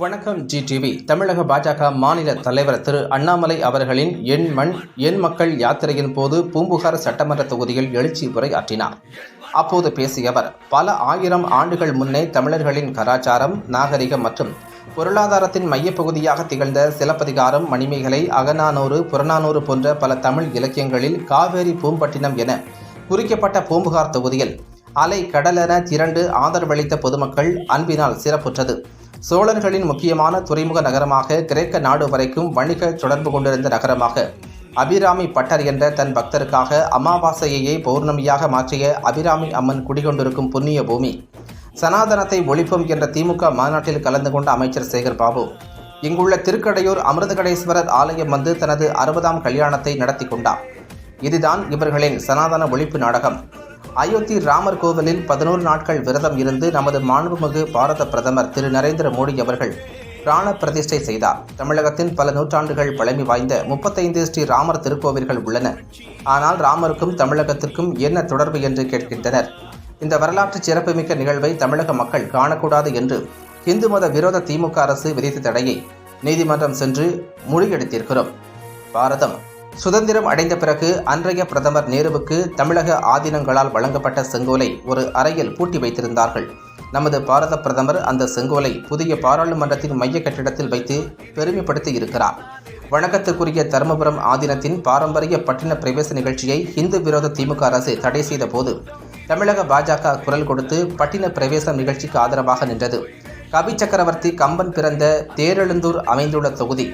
வணக்கம் G TV தமிழக பாஜக மாநில தலைவர் திரு அண்ணாமலை அவர்களின் எண் மண் எண் மக்கள் யாத்திரையின் போது பூம்புகார் சட்டமன்ற தொகுதியில் எழுச்சி உரையாற்றினார். அப்போது பேசிய அவர் பல ஆயிரம் ஆண்டுகள் முன்னே தமிழர்களின் கலாச்சாரம் நாகரிகம் மற்றும் பொருளாதாரத்தின் மையப்பகுதியாக திகழ்ந்த சிலப்பதிகாரம் மணிமேகலை அகநானூறு புறநானூறு போன்ற பல தமிழ் இலக்கியங்களில் காவேரி பூம்பட்டினம் என குறிக்கப்பட்ட பூம்புகார் தொகுதியில் அலை கடலென திரண்டு ஆதரவளித்த பொதுமக்கள் அன்பினால் சிறப்புற்றது. சோழர்களின் முக்கியமான துறைமுக நகரமாக கிரேக்க நாடு வரைக்கும் வணிக தொடர்பு கொண்டிருந்த நகரமாக அபிராமி பட்டர் என்ற தன் பக்தருக்காக அமாவாசையையே பௌர்ணமியாக மாற்றிய அபிராமி அம்மன் குடிகொண்டிருக்கும் புண்ணிய பூமி சனாதனத்தை ஒழிப்போம் என்ற திமுக மாநாட்டில் கலந்து கொண்ட அமைச்சர் சேகர் பாபு. இங்குள்ள திருக்கடையூர் அமிர்தகடேஸ்வரர் ஆலயம் வந்து தனது அறுபதாம் கல்யாணத்தை நடத்தி கொண்டார். இதுதான் இவர்களின் சனாதன ஒழிப்பு நாடகம். அயோத்தி ராமர் கோவிலில் பதினோரு நாட்கள் விரதம் இருந்து நமது மாண்புமிகு பாரத பிரதமர் திரு. நரேந்திர மோடி அவர்கள் பிராண பிரதிஷ்டை செய்தார். தமிழகத்தின் பல நூற்றாண்டுகள் பழமை வாய்ந்த முப்பத்தைந்து ஸ்ரீ ராமர் திருக்கோவில்கள் உள்ளன. ஆனால் ராமருக்கும் தமிழகத்திற்கும் என்ன தொடர்பு என்று கேட்கின்றனர். இந்த வரலாற்று சிறப்புமிக்க நிகழ்வை தமிழக மக்கள் காணக்கூடாது என்று இந்து மத விரோத திமுக அரசு விதித்த தடையை நீதிமன்றம் சென்று முறியடித்திருக்கிறோம். பாரதம் சுதந்திரம் அடைந்த பிறகு அன்றைய பிரதமர் நேருவுக்கு தமிழக ஆதீனங்களால் வழங்கப்பட்ட செங்கோலை ஒரு அறையில் பூட்டி வைத்திருந்தார்கள். நமது பாரத பிரதமர் அந்த செங்கோலை புதிய பாராளுமன்றத்தின் மைய கட்டிடத்தில் வைத்து பெருமைப்படுத்தி இருக்கிறார். வணக்கத்திற்குரிய தருமபுரம் ஆதீனத்தின் பாரம்பரிய பட்டின பிரவேச நிகழ்ச்சியை இந்து விரோத திமுக அரசு தடை செய்த போது தமிழக பாஜக குரல் கொடுத்து பட்டின பிரவேசம் நிகழ்ச்சிக்கு ஆதரவாக நின்றது. கவி சக்கரவர்த்தி கம்பன் பிறந்த தேரெழுந்தூர் அமைந்துள்ள தொகுதி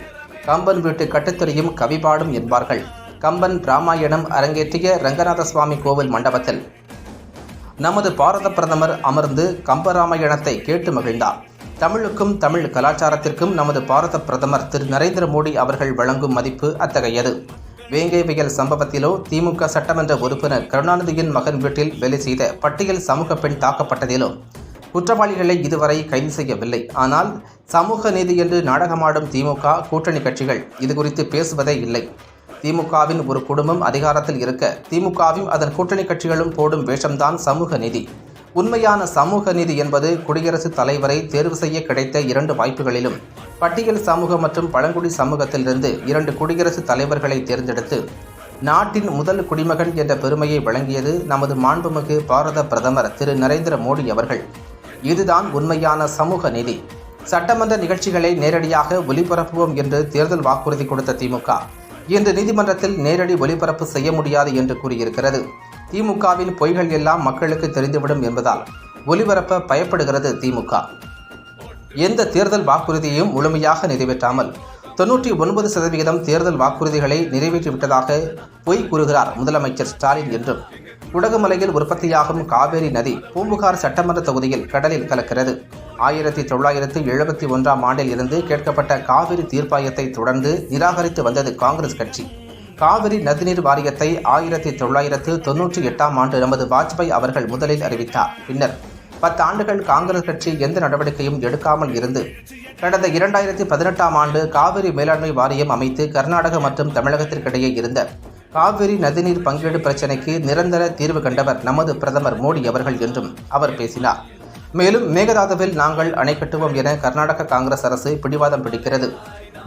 கம்பன் வீட்டு கட்டுத்துறையும் கவிபாடும் என்பார்கள். கம்பன் ராமாயணம் அரங்கேற்றிய ரங்கநாத சுவாமி கோவில் மண்டபத்தில். நமது பாரத பிரதமர் அமர்ந்து கம்பராமாயணத்தை கேட்டு மகிழ்ந்தார். தமிழுக்கும் தமிழ் கலாச்சாரத்திற்கும் நமது பாரத பிரதமர் திரு நரேந்திர மோடி அவர்கள் வழங்கும் மதிப்பு அத்தகையது. வேங்கை புயல் சம்பவத்திலோ திமுக சட்டமன்ற உறுப்பினர் கருணாநிதியின் மகன் வீட்டில் வேலை செய்த பட்டியல் சமூக பெண் தாக்கப்பட்டதிலோ குற்றவாளிகளை இதுவரை கைது செய்யவில்லை. ஆனால் சமூக நீதி என்று நாடகமாடும் திமுக கூட்டணி கட்சிகள் இது குறித்து பேசுவதே இல்லை. திமுகவின் ஒரு குடும்பம் அதிகாரத்தில் இருக்க திமுகவும் அதன் கூட்டணி கட்சிகளும் போடும் வேஷம்தான் சமூக நீதி. உண்மையான சமூக நீதி என்பது குடியரசுத் தலைவரை தேர்வு செய்ய கிடைத்த இரண்டு வாய்ப்புகளிலும் பட்டியல் சமூக மற்றும் பழங்குடி சமூகத்திலிருந்து இரண்டு குடியரசுத் தலைவர்களை தேர்ந்தெடுத்து நாட்டின் முதல் குடிமகன் என்ற பெருமையை வழங்கியது நமது மாண்புமிகு பாரத பிரதமர் திரு நரேந்திர மோடி அவர்கள். இதுதான் உண்மையான சமூக நீதி. சட்டமன்ற நிகழ்ச்சிகளை நேரடியாக ஒலிபரப்புவோம் என்று தேர்தல் வாக்குறுதி கொடுத்த திமுக. இன்று நீதிமன்றத்தில் நேரடி ஒலிபரப்பு செய்ய முடியாது என்று கூறியிருக்கிறது. திமுகவின் பொய்கள் எல்லாம் மக்களுக்கு தெரிந்துவிடும் என்பதால் ஒலிபரப்ப பயப்படுகிறது திமுக. எந்த தேர்தல் வாக்குறுதியையும் முழுமையாக நிறைவேற்றாமல் தொன்னூற்றி ஒன்பது சதவிகிதம் தேர்தல் வாக்குறுதிகளை நிறைவேற்றிவிட்டதாக பொய் கூறுகிறார் முதலமைச்சர் ஸ்டாலின் என்றும் குடகுமலையில் உற்பத்தியாகும் காவேரி நதி பூம்புகார் சட்டமன்ற தொகுதியில் கடலில் கலக்கிறது. ஆயிரத்தி தொள்ளாயிரத்து எழுபத்தி ஒன்றாம் ஆண்டில் இருந்து கேட்கப்பட்ட காவிரி தீர்ப்பாயத்தை தொடர்ந்து நிராகரித்து வந்தது காங்கிரஸ் கட்சி. காவிரி நதிநீர் வாரியத்தை ஆயிரத்தி தொள்ளாயிரத்து தொன்னூற்றி எட்டாம் ஆண்டு நமது வாஜ்பாய் அவர்கள் முதலில் அறிவித்தார். பின்னர் பத்தாண்டுகள் காங்கிரஸ் கட்சி எந்த நடவடிக்கையும் எடுக்காமல் இருந்து கடந்த இரண்டாயிரத்தி பதினெட்டாம் ஆண்டு காவிரி மேலாண்மை வாரியம் அமைத்து கர்நாடக மற்றும் தமிழகத்திற்கிடையே இருந்த காவிரி நதிநீர் பங்கீடு பிரச்சினைக்கு நிரந்தர தீர்வு கண்டவர் நமது பிரதமர் மோடி அவர்கள் என்றும் அவர் பேசினார். மேலும் மேகதாதுவில் நாங்கள் அணை கட்டுவோம் என கர்நாடக காங்கிரஸ் அரசு பிடிவாதம் பிடிக்கிறது.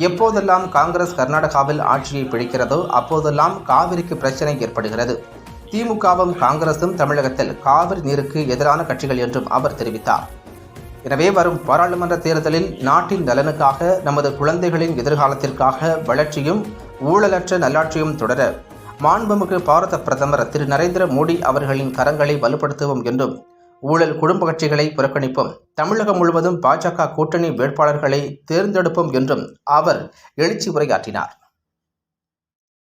எப்போதெல்லாம் காங்கிரஸ் கர்நாடகாவில் ஆட்சியை பிடிக்கிறதோ அப்போதெல்லாம் காவிரிக்கு பிரச்சனை ஏற்படுகிறது. திமுகவும் காங்கிரசும் தமிழகத்தில் காவிரி நீருக்கு எதிரான கட்சிகள் என்றும் அவர் தெரிவித்தார். எனவே வரும் பாராளுமன்ற தேர்தலில் நாட்டின் நலனுக்காக நமது குழந்தைகளின் எதிர்காலத்திற்காக வளர்ச்சியும் ஊழலற்ற நல்லாட்சியும் தொடர மாண்புமிகு பாரத பிரதமர் திரு நரேந்திர மோடி அவர்களின் கரங்களை வலுப்படுத்துவோம் என்றும் ஊழல் குடும்ப கட்சிகளை புறக்கணிப்போம் தமிழகம் முழுவதும் பாஜக கூட்டணி வேட்பாளர்களை தேர்ந்தெடுப்போம் என்றும் அவர் எழுச்சி உரையாற்றினார்.